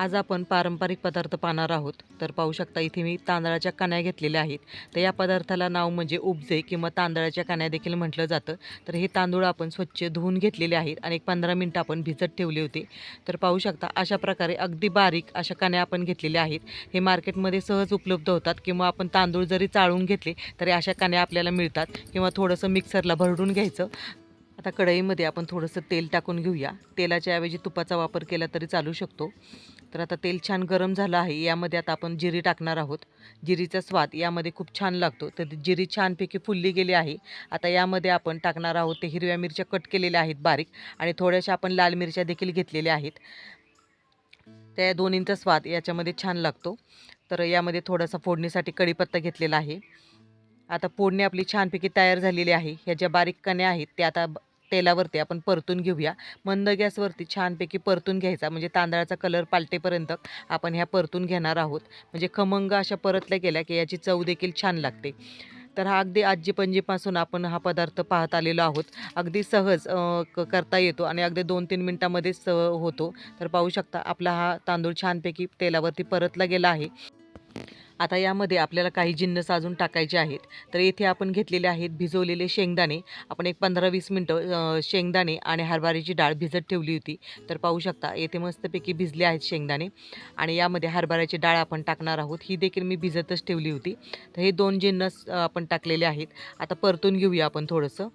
आज आपण पारंपरिक पदार्थ पाहणार आहोत. तर पाहू शकता इथे मी तांदळाच्या कण्या घेतलेल्या आहेत. तर या पदार्थाला नाव म्हणजे उबजे किंवा तांदळाच्या कण्या देखील म्हटलं जातं. तर हे तांदूळ आपण स्वच्छ धुवून घेतलेले आहेत आणि एक पंधरा मिनटं आपण भिजत ठेवले होते. तर पाहू शकता अशा प्रकारे अगदी बारीक अशा कण्या आपण घेतलेल्या आहेत. हे मार्केटमध्ये सहज उपलब्ध होतात किंवा आपण तांदूळ जरी चाळून घेतले तरी अशा कण्या आपल्याला मिळतात किंवा थोडंसं मिक्सरला भरडून घ्यायचं. आता कढईमध्ये आपण थोडंसं तेल टाकून घेऊया. तेलाच्या ऐवजी तुपाचा वापर केला तरी चालू शकतो. तर आता तेल छान गरम झालं आहे. यामध्ये आता आपण जिरी टाकणार आहोत. जिरीचा स्वाद यामध्ये खूप छान लागतो. तर जिरी छानपैकी फुलली गेली आहे. आता यामध्ये आपण टाकणार आहोत ते हिरव्या मिरच्या कट केलेल्या आहेत बारीक आणि थोड्याशा आपण लाल मिरच्या देखील घेतलेल्या आहेत. त्या दोन्हींचा स्वाद याच्यामध्ये छान लागतो. तर यामध्ये थोडासा फोडणीसाठी कढीपत्ता घेतलेला आहे. आता फोडणी आपली छानपैकी तयार झालेली आहे. ह्या ज्या बारीक कण्या आहेत त्या आता तेलावरती आपण परतून घेऊया. मंद गॅसवरती छानपैकी परतून घ्यायचा. म्हणजे तांदळाचा कलर पालटेपर्यंत आपण ह्या परतून घेणार आहोत. म्हणजे खमंग अशा परतल्या गेल्या की याची चव देखील छान लागते. तर हा अगदी आजी पणजीपासून आपण हा पदार्थ पाहत आलेलो आहोत. अगदी सहज क करता येतो आणि अगदी दोन तीन मिनटामध्येच स होतो. तर पाहू शकता आपला हा तांदूळ छानपैकी तेलावरती परतला गेला आहे. आता यामध्ये आपल्याला काही जिन्नस अजून टाकायचे आहेत. तर येथे आपण घेतलेले आहेत भिजवलेले शेंगदाणे. आपण एक पंधरा वीस मिनटं शेंगदाणे आणि हरभऱ्याची डाळ भिजत ठेवली होती. तर पाहू शकता येथे मस्तपैकी भिजले आहेत शेंगदाणे. आणि यामध्ये हरभऱ्याची डाळ आपण टाकणार आहोत. ही देखील मी भिजतच ठेवली होती. तर हे दोन जिन्नस आपण टाकलेले आहेत. आता परतून घेऊया आपण थोडंसं.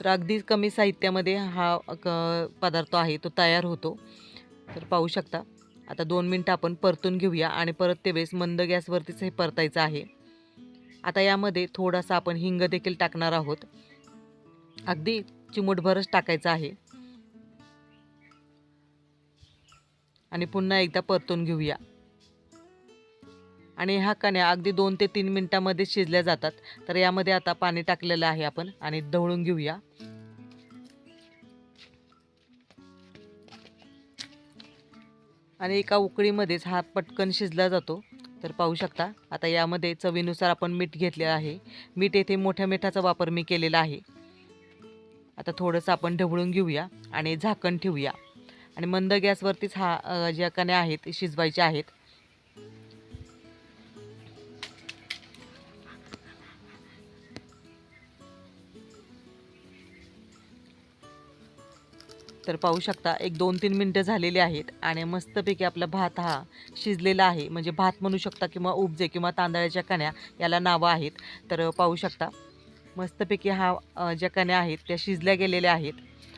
तर अगदी कमी साहित्यामध्ये हा क- पदार्थ आहे तो तयार होतो. तर पाहू शकता. आता दोन मिनटं आपण परतून घेऊया आणि परत ते वेळेस मंद गॅसवरतीच हे परतायचं आहे. आता यामध्ये थोडासा आपण हिंग देखील टाकणार आहोत. अगदी चिमूटभरच टाकायचं आहे. आणि पुन्हा एकदा परतून घेऊया. आणि ह्या कण्या अगदी दोन ते तीन मिनटामध्ये शिजल्या जातात. तर यामध्ये आता पाणी टाकलेलं आहे आपण आणि ढवळून घेऊया. आणि एका उकळीमध्येच हा पटकन शिजला जातो. तर पाहू शकता आता यामध्ये चवीनुसार आपण मीठ घेतलेलं आहे. मीठ येथे मोठ्या मिठाचा वापर मी केलेला आहे. आता थोडंसं आपण ढवळून घेऊया आणि झाकण ठेवूया. आणि मंद गॅसवरतीच हा ज्या कण्या आहेत शिजवायच्या आहेत. तर पाहू शकता एक दोन तीन मिनटं झालेली आहेत आणि मस्तपैकी आपला भात हा शिजलेला आहे. म्हणजे भात म्हणू शकता किंवा उपजे किंवा तांदळाच्या कण्या याला नावं आहेत. तर पाहू शकता मस्तपैकी हा ज्या कण्या आहेत त्या शिजल्या गेलेल्या आहेत.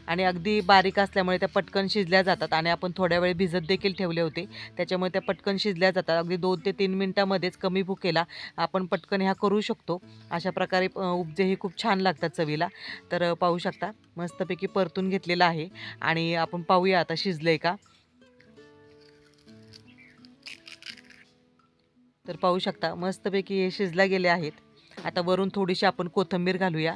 आणि अगदी बारीक असल्यामुळे त्या पटकन शिजल्या जातात. आणि आपण थोड्या वेळ भिजत देखील ठेवले होते. त्याच्यामुळे त्या पटकन शिजल्या जातात. अगदी दोन ते तीन मिनटामध्येच कमी भुकेला आपण पटकन ह्या करू शकतो. अशा प्रकारे उपजे हे खूप छान लागतात चवीला. तर पाहू शकता मस्तपैकी परतून घेतलेलं आहे. आणि आपण पाहूया आता शिजलं आहे का? तर पाहू शकता मस्तपैकी हे शिजला गेले आहेत. आता वरून थोडीशी आपण कोथिंबीर घालूया.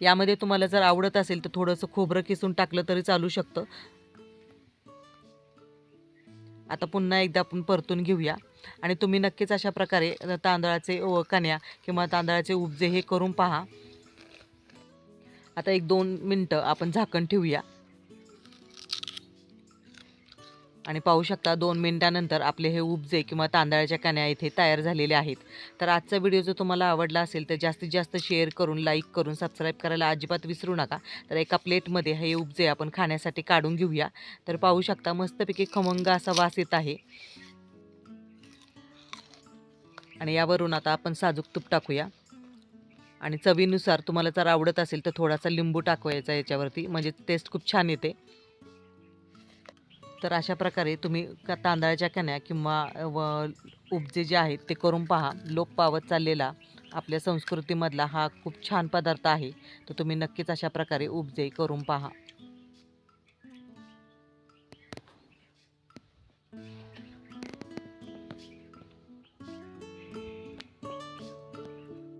यामध्ये तुम्हाला जर आवडत असेल तर थोडंसं खोबरं किसून टाकलं तरी चालू शकतं. आता पुन्हा एकदा आपण परतून घेऊया. आणि तुम्ही नक्कीच अशा प्रकारे तांदळाचे कण्या किंवा तांदळाचे उपजे हे करून पहा. आता एक दोन मिनटं आपण झाकण ठेवूया. आणि पाहू शकता दोन मिनिटानंतर आपले हे उपजे किंवा तांदळाच्या कण्या इथे तयार झालेले आहेत. तर आजचा व्हिडिओ जर तुम्हाला आवडला असेल तर जास्तीत जास्त शेअर करून लाईक करून सबस्क्राईब करायला अजिबात विसरू नका. तर एका प्लेटमध्ये हे उपजे आपण खाण्यासाठी काढून घेऊया. तर पाहू शकता मस्तपैकी खमंग असा वास येत आहे. आणि यावरून आता आपण साजूक तूप टाकूया. आणि चवीनुसार तुम्हाला जर आवडत असेल तर थोडासा लिंबू टाकवायचा याच्यावरती. म्हणजे टेस्ट खूप छान येते. तर अशा प्रकारे तुम्ही का तांदळाच्या कण्या किंवा व उपजे जे आहेत ते करून पहा. लोप पावत चाललेला आपल्या संस्कृतीमधला हा खूप छान पदार्थ आहे. तर तुम्ही नक्कीच अशा प्रकारे उपजे करून पहा.